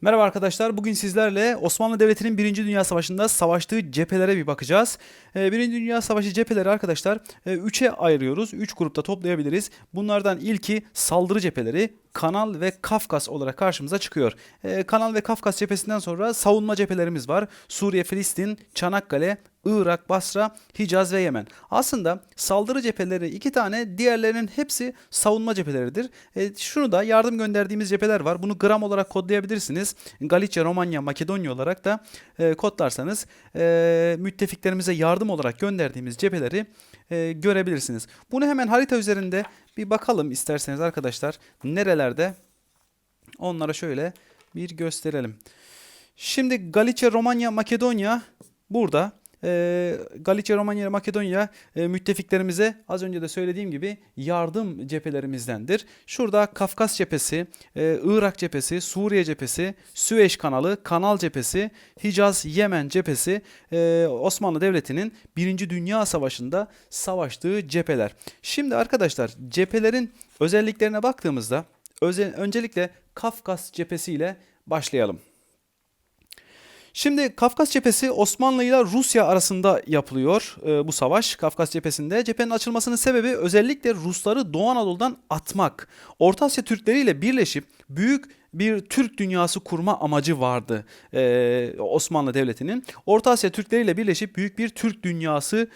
Merhaba arkadaşlar. Bugün sizlerle Osmanlı Devleti'nin 1. Dünya Savaşı'nda savaştığı cephelere bir bakacağız. Ee, 1. Dünya Savaşı cepheleri arkadaşlar 3'e ayırıyoruz. 3 grupta toplayabiliriz. Bunlardan ilki saldırı cepheleri, Kanal ve Kafkas olarak karşımıza çıkıyor. Ee, Kanal ve Kafkas cephesinden sonra savunma cephelerimiz var. Suriye, Filistin, Çanakkale, Irak, Basra, Hicaz ve Yemen. Aslında saldırı cepheleri iki tane, diğerlerinin hepsi savunma cepheleridir. E, şunu da yardım gönderdiğimiz cepheler var. Bunu gram olarak kodlayabilirsiniz. Galicia, Romanya, Makedonya olarak da e, kodlarsanız e, müttefiklerimize yardım olarak gönderdiğimiz cepheleri e, görebilirsiniz. Bunu hemen harita üzerinde bir bakalım isterseniz arkadaşlar. Nerelerde? Onlara şöyle bir gösterelim. Şimdi Galicia, Romanya, Makedonya burada. E, Galicia, Romanya, Makedonya e, müttefiklerimize az önce de söylediğim gibi yardım cephelerimizdendir. Şurada Kafkas cephesi, e, Irak cephesi, Suriye cephesi, Süveyş kanalı, Kanal cephesi, Hicaz, Yemen cephesi e, Osmanlı Devleti'nin 1. Dünya Savaşı'nda savaştığı cepheler. Şimdi arkadaşlar cephelerin özelliklerine baktığımızda özel, öncelikle Kafkas cephesiyle başlayalım. Şimdi Kafkas cephesi Osmanlı ile Rusya arasında yapılıyor e, bu savaş. Kafkas cephesinde cephenin açılmasının sebebi özellikle Rusları Doğu Anadolu'dan atmak. Orta Asya Türkleri ile birleşip büyük bir Türk dünyası kurma amacı vardı e, Osmanlı Devleti'nin. Orta Asya Türkleri ile birleşip büyük bir Türk dünyası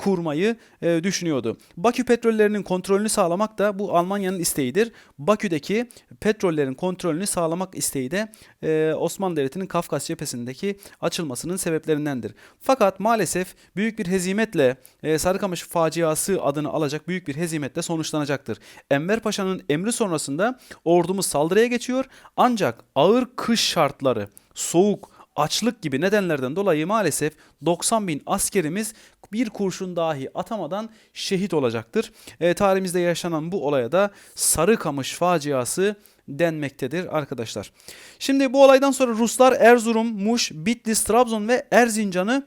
kurmayı e, düşünüyordu. Bakü petrollerinin kontrolünü sağlamak da bu Almanya'nın isteğidir. Bakü'deki petrollerin kontrolünü sağlamak isteği de e, Osmanlı Devleti'nin Kafkas cephesindeki açılmasının sebeplerindendir. Fakat maalesef büyük bir hezimetle e, Sarıkamış faciası adını alacak büyük bir hezimetle sonuçlanacaktır. Enver Paşa'nın emri sonrasında ordumuz saldırıya geçiyor ancak ağır kış şartları, soğuk, açlık gibi nedenlerden dolayı maalesef 90 bin askerimiz bir kurşun dahi atamadan şehit olacaktır. E, tarihimizde yaşanan bu olaya da Sarıkamış faciası denmektedir arkadaşlar. Şimdi bu olaydan sonra Ruslar Erzurum, Muş, Bitlis, Trabzon ve Erzincan'ı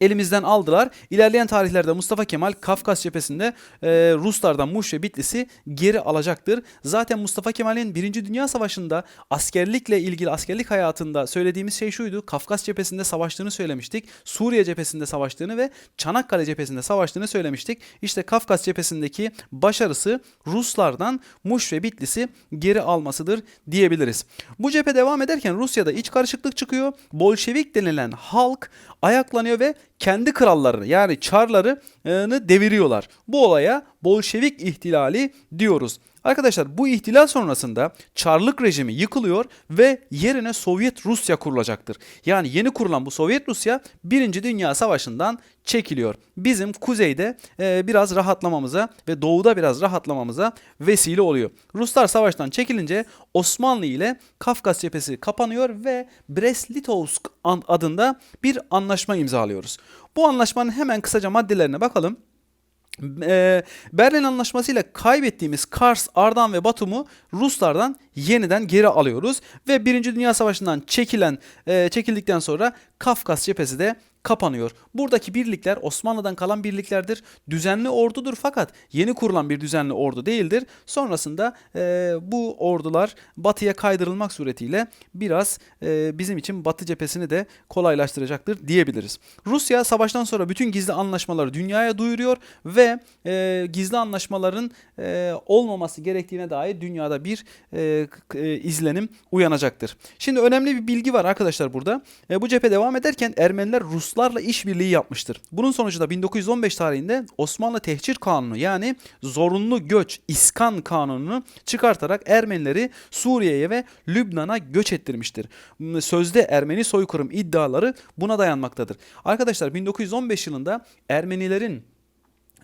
elimizden aldılar. İlerleyen tarihlerde Mustafa Kemal Kafkas cephesinde e, Ruslardan Muş ve Bitlis'i geri alacaktır. Zaten Mustafa Kemal'in 1. Dünya Savaşı'nda askerlikle ilgili askerlik hayatında söylediğimiz şey şuydu. Kafkas cephesinde savaştığını söylemiştik. Suriye cephesinde savaştığını ve Çanakkale cephesinde savaştığını söylemiştik. İşte Kafkas cephesindeki başarısı Ruslardan Muş ve Bitlis'i geri almasıdır diyebiliriz. Bu cephe devam ederken Rusya'da iç karışıklık çıkıyor. Bolşevik denilen halk ayaklanıyor ve kendi krallarını yani çarlarını deviriyorlar. Bu olaya Bolşevik ihtilali diyoruz. Arkadaşlar bu ihtilal sonrasında Çarlık rejimi yıkılıyor ve yerine Sovyet Rusya kurulacaktır. Yani yeni kurulan bu Sovyet Rusya 1. Dünya Savaşı'ndan çekiliyor. Bizim kuzeyde e, biraz rahatlamamıza ve doğuda biraz rahatlamamıza vesile oluyor. Ruslar savaştan çekilince Osmanlı ile Kafkas cephesi kapanıyor ve Brest-Litovsk adında bir anlaşma imzalıyoruz. Bu anlaşmanın hemen kısaca maddelerine bakalım. Berlin Anlaşması ile kaybettiğimiz Kars, Ardahan ve Batum'u Ruslardan yeniden geri alıyoruz. Ve Birinci Dünya Savaşı'ndan çekilen çekildikten sonra Kafkas cephesi de kapanıyor. Buradaki birlikler Osmanlı'dan kalan birliklerdir. Düzenli ordudur fakat yeni kurulan bir düzenli ordu değildir. Sonrasında e, bu ordular batıya kaydırılmak suretiyle biraz e, bizim için batı cephesini de kolaylaştıracaktır diyebiliriz. Rusya savaştan sonra bütün gizli anlaşmaları dünyaya duyuruyor ve e, gizli anlaşmaların e, olmaması gerektiğine dair dünyada bir e, e, izlenim uyanacaktır. Şimdi önemli bir bilgi var arkadaşlar burada. E, bu cephe devam ederken Ermeniler Rus Ruslarla işbirliği yapmıştır. Bunun sonucunda 1915 tarihinde Osmanlı Tehcir Kanunu yani zorunlu göç iskan kanununu çıkartarak Ermenileri Suriye'ye ve Lübnan'a göç ettirmiştir. Sözde Ermeni soykırım iddiaları buna dayanmaktadır. Arkadaşlar 1915 yılında Ermenilerin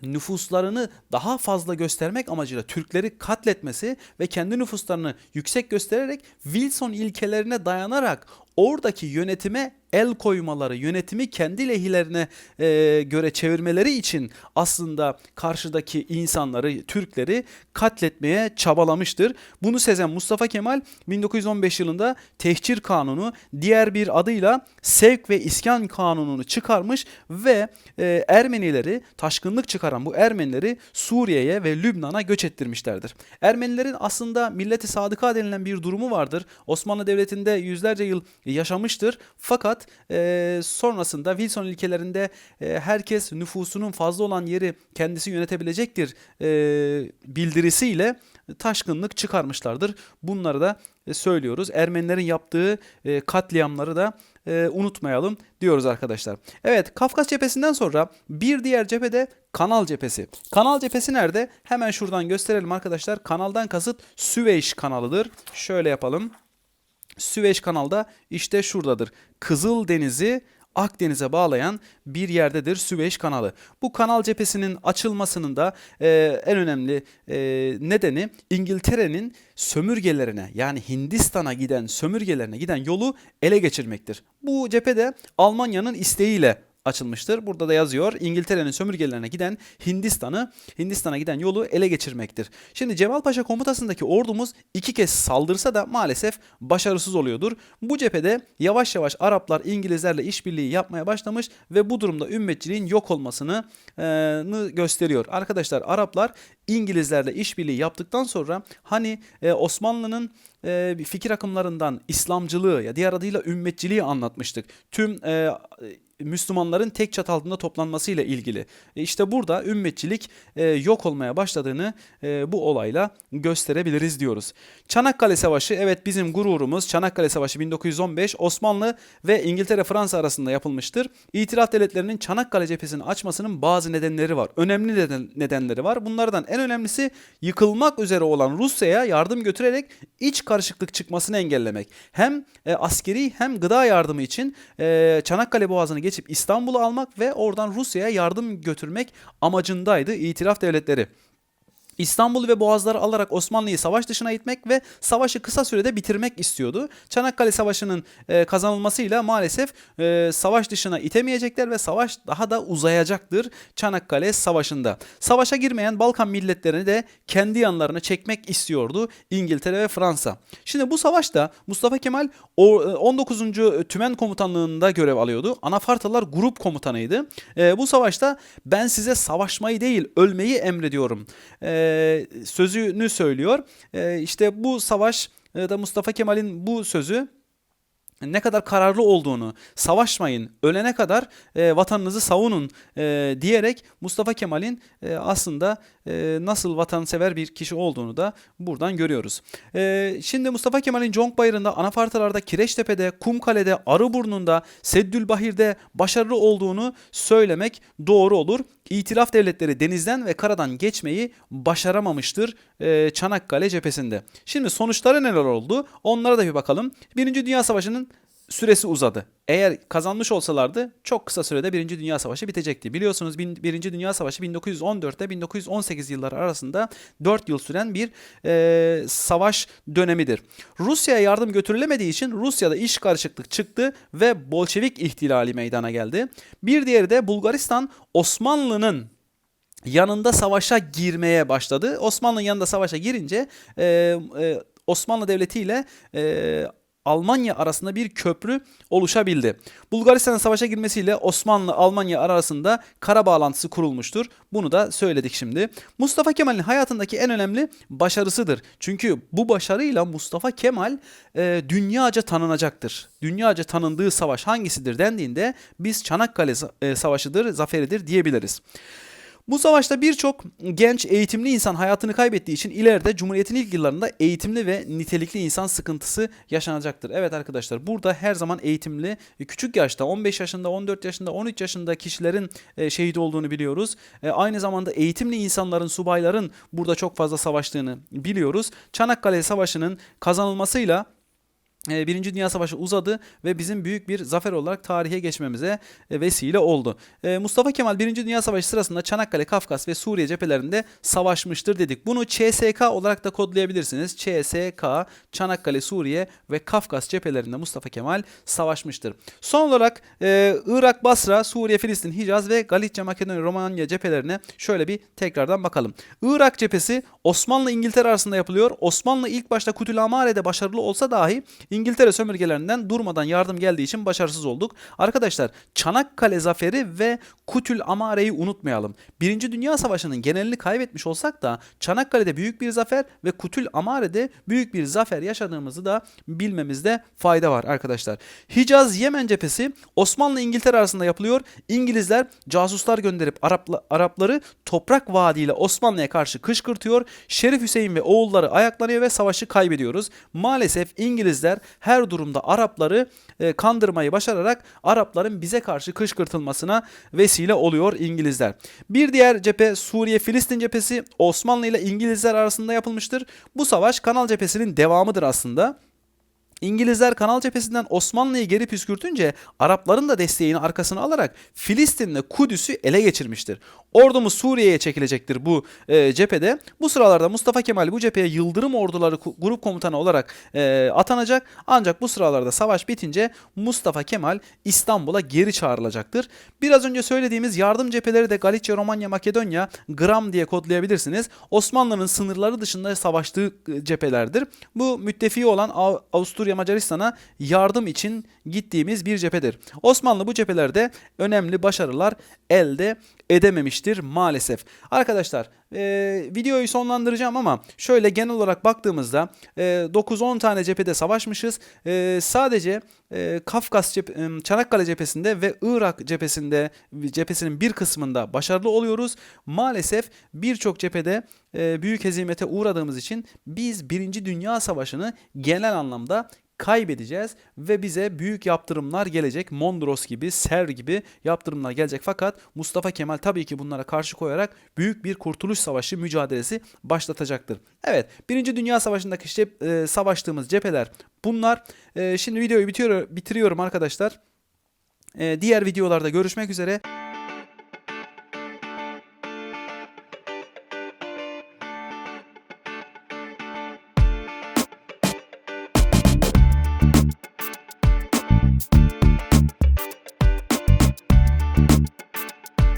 nüfuslarını daha fazla göstermek amacıyla Türkleri katletmesi ve kendi nüfuslarını yüksek göstererek Wilson ilkelerine dayanarak oradaki yönetime el koymaları, yönetimi kendi lehlerine e, göre çevirmeleri için aslında karşıdaki insanları, Türkleri katletmeye çabalamıştır. Bunu sezen Mustafa Kemal 1915 yılında Tehcir Kanunu, diğer bir adıyla Sevk ve İskan Kanunu'nu çıkarmış ve e, Ermenileri, taşkınlık çıkaran bu Ermenileri Suriye'ye ve Lübnan'a göç ettirmişlerdir. Ermenilerin aslında milleti sadıka denilen bir durumu vardır. Osmanlı Devleti'nde yüzlerce yıl yaşamıştır. Fakat e, sonrasında Wilson ilkelerinde e, herkes nüfusunun fazla olan yeri kendisi yönetebilecektir e, bildirisiyle taşkınlık çıkarmışlardır. Bunları da e, söylüyoruz. Ermenilerin yaptığı e, katliamları da e, unutmayalım diyoruz arkadaşlar. Evet Kafkas cephesinden sonra bir diğer cephede Kanal cephesi. Kanal cephesi nerede? Hemen şuradan gösterelim arkadaşlar. Kanaldan kasıt Süveyş kanalıdır. Şöyle yapalım. Süveyş kanalda işte şuradadır. Kızıl Denizi Akdeniz'e bağlayan bir yerdedir Süveyş kanalı. Bu kanal cephesinin açılmasının da e, en önemli e, nedeni İngiltere'nin sömürgelerine yani Hindistan'a giden sömürgelerine giden yolu ele geçirmektir. Bu cephede Almanya'nın isteğiyle açılmıştır. Burada da yazıyor İngiltere'nin sömürgelerine giden Hindistan'ı Hindistan'a giden yolu ele geçirmektir. Şimdi Cemal Paşa komutasındaki ordumuz iki kez saldırsa da maalesef başarısız oluyordur. Bu cephede yavaş yavaş Araplar İngilizlerle işbirliği yapmaya başlamış ve bu durumda ümmetçiliğin yok olmasını e, gösteriyor. Arkadaşlar Araplar İngilizlerle işbirliği yaptıktan sonra hani e, Osmanlı'nın e, fikir akımlarından İslamcılığı ya diğer adıyla ümmetçiliği anlatmıştık. Tüm e, Müslümanların tek çatı altında toplanmasıyla ilgili. E işte burada ümmetçilik e, yok olmaya başladığını e, bu olayla gösterebiliriz diyoruz. Çanakkale Savaşı evet bizim gururumuz. Çanakkale Savaşı 1915 Osmanlı ve İngiltere Fransa arasında yapılmıştır. İtilaf devletlerinin Çanakkale cephesini açmasının bazı nedenleri var. Önemli neden, nedenleri var. Bunlardan en önemlisi yıkılmak üzere olan Rusya'ya yardım götürerek iç karışıklık çıkmasını engellemek. Hem e, askeri hem gıda yardımı için e, Çanakkale Boğazı'nı geçip İstanbul'u almak ve oradan Rusya'ya yardım götürmek amacındaydı itilaf devletleri. İstanbul ve Boğazları alarak Osmanlı'yı savaş dışına itmek ve savaşı kısa sürede bitirmek istiyordu. Çanakkale Savaşı'nın e, kazanılmasıyla maalesef e, savaş dışına itemeyecekler ve savaş daha da uzayacaktır Çanakkale Savaşı'nda. Savaşa girmeyen Balkan milletlerini de kendi yanlarına çekmek istiyordu İngiltere ve Fransa. Şimdi bu savaşta Mustafa Kemal 19. Tümen Komutanlığı'nda görev alıyordu. Anafartalar grup komutanıydı. E, bu savaşta ben size savaşmayı değil ölmeyi emrediyorum. E, sözünü söylüyor. E, işte bu savaş e, da Mustafa Kemal'in bu sözü ne kadar kararlı olduğunu, savaşmayın, ölene kadar e, vatanınızı savunun e, diyerek Mustafa Kemal'in e, aslında e, nasıl vatansever bir kişi olduğunu da buradan görüyoruz. E, şimdi Mustafa Kemal'in Conkbayırı'nda, Anafartalar'da, Kireçtepe'de, Kumkale'de, Arıburnu'nda, Seddülbahir'de başarılı olduğunu söylemek doğru olur. İtilaf devletleri denizden ve karadan geçmeyi başaramamıştır e, Çanakkale cephesinde. Şimdi sonuçları neler oldu? Onlara da bir bakalım. Birinci Dünya Savaşı'nın süresi uzadı. Eğer kazanmış olsalardı çok kısa sürede Birinci Dünya Savaşı bitecekti. Biliyorsunuz Birinci Dünya Savaşı 1914 ile 1918 yılları arasında 4 yıl süren bir e, savaş dönemidir. Rusya'ya yardım götürülemediği için Rusya'da iş karışıklık çıktı ve Bolşevik ihtilali meydana geldi. Bir diğeri de Bulgaristan Osmanlı'nın yanında savaşa girmeye başladı. Osmanlı'nın yanında savaşa girince e, e, Osmanlı Devleti ile e, Almanya arasında bir köprü oluşabildi. Bulgaristan'ın savaşa girmesiyle Osmanlı Almanya arasında kara bağlantısı kurulmuştur. Bunu da söyledik şimdi. Mustafa Kemal'in hayatındaki en önemli başarısıdır. Çünkü bu başarıyla Mustafa Kemal e, dünyaca tanınacaktır. Dünyaca tanındığı savaş hangisidir dendiğinde biz Çanakkale e, Savaşı'dır, zaferidir diyebiliriz. Bu savaşta birçok genç eğitimli insan hayatını kaybettiği için ileride Cumhuriyet'in ilk yıllarında eğitimli ve nitelikli insan sıkıntısı yaşanacaktır. Evet arkadaşlar burada her zaman eğitimli küçük yaşta 15 yaşında 14 yaşında 13 yaşında kişilerin e, şehit olduğunu biliyoruz. E, aynı zamanda eğitimli insanların subayların burada çok fazla savaştığını biliyoruz. Çanakkale Savaşı'nın kazanılmasıyla Birinci Dünya Savaşı uzadı ve bizim büyük bir zafer olarak tarihe geçmemize e, vesile oldu. E, Mustafa Kemal Birinci Dünya Savaşı sırasında Çanakkale, Kafkas ve Suriye cephelerinde savaşmıştır dedik. Bunu CSK olarak da kodlayabilirsiniz. CSK, Çanakkale, Suriye ve Kafkas cephelerinde Mustafa Kemal savaşmıştır. Son olarak e, Irak, Basra, Suriye, Filistin, Hicaz ve Galicia, Makedonya, Romanya cephelerine şöyle bir tekrardan bakalım. Irak cephesi Osmanlı İngiltere arasında yapılıyor. Osmanlı ilk başta Kutülamare'de başarılı olsa dahi İngiltere sömürgelerinden durmadan yardım geldiği için başarısız olduk. Arkadaşlar Çanakkale zaferi ve Kutül Amare'yi unutmayalım. Birinci Dünya Savaşı'nın genelini kaybetmiş olsak da Çanakkale'de büyük bir zafer ve Kutül Amare'de büyük bir zafer yaşadığımızı da bilmemizde fayda var arkadaşlar. Hicaz Yemen cephesi Osmanlı İngiltere arasında yapılıyor. İngilizler casuslar gönderip Arapla, Arapları Toprak Vaadi ile Osmanlı'ya karşı kışkırtıyor. Şerif Hüseyin ve oğulları ayaklanıyor ve savaşı kaybediyoruz. Maalesef İngilizler her durumda Arapları e, kandırmayı başararak Arapların bize karşı kışkırtılmasına vesile oluyor İngilizler. Bir diğer cephe Suriye-Filistin cephesi Osmanlı ile İngilizler arasında yapılmıştır. Bu savaş Kanal cephesinin devamıdır aslında. İngilizler Kanal cephesinden Osmanlı'yı geri püskürtünce Arapların da desteğini arkasına alarak Filistin'le Kudüs'ü ele geçirmiştir. Ordumuz Suriye'ye çekilecektir bu e, cephede. Bu sıralarda Mustafa Kemal bu cepheye Yıldırım Orduları grup komutanı olarak e, atanacak. Ancak bu sıralarda savaş bitince Mustafa Kemal İstanbul'a geri çağrılacaktır. Biraz önce söylediğimiz yardım cepheleri de Galicia, Romanya, Makedonya, Gram diye kodlayabilirsiniz. Osmanlı'nın sınırları dışında savaştığı e, cephelerdir. Bu müttefiği olan Av- Avusturya Macaristan'a yardım için gittiğimiz bir cephedir. Osmanlı bu cephelerde önemli başarılar elde edememiştir maalesef. Arkadaşlar e, videoyu sonlandıracağım ama şöyle genel olarak baktığımızda e, 9-10 tane cephede savaşmışız. E, sadece e, Kafkas e, Çanakkale cephesinde ve Irak cephesinde cephesinin bir kısmında başarılı oluyoruz. Maalesef birçok cephede e, büyük hezimete uğradığımız için biz Birinci Dünya Savaşı'nı genel anlamda kaybedeceğiz ve bize büyük yaptırımlar gelecek. Mondros gibi, Ser gibi yaptırımlar gelecek. Fakat Mustafa Kemal tabii ki bunlara karşı koyarak büyük bir kurtuluş savaşı mücadelesi başlatacaktır. Evet, Birinci Dünya Savaşı'ndaki işte e, savaştığımız cepheler bunlar. E, şimdi videoyu bitiriyorum arkadaşlar. E, diğer videolarda görüşmek üzere.